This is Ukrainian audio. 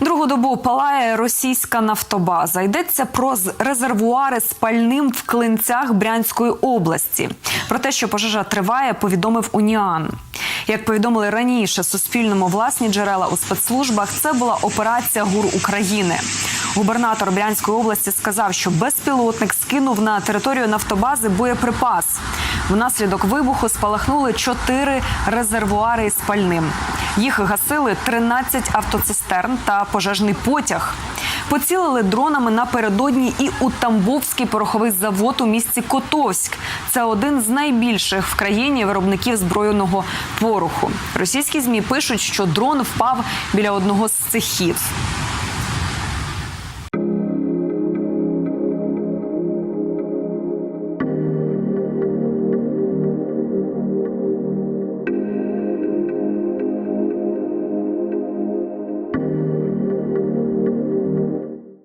Другу добу палає російська нафтобаза. Йдеться про резервуари з пальним в клинцях Брянської області. Про те, що пожежа триває, повідомив Уніан. Як повідомили раніше Суспільному власні джерела у спецслужбах, це була операція ГУР України. Губернатор Брянської області сказав, що безпілотник скинув на територію нафтобази боєприпас. Внаслідок вибуху спалахнули чотири резервуари із пальним. Їх гасили 13 автоцистерн та пожежний потяг. Поцілили дронами напередодні і у Тамбовський пороховий завод у місті Котовськ. Це один з найбільших в країні виробників збройного пороху. Російські змі пишуть, що дрон впав біля одного з цехів.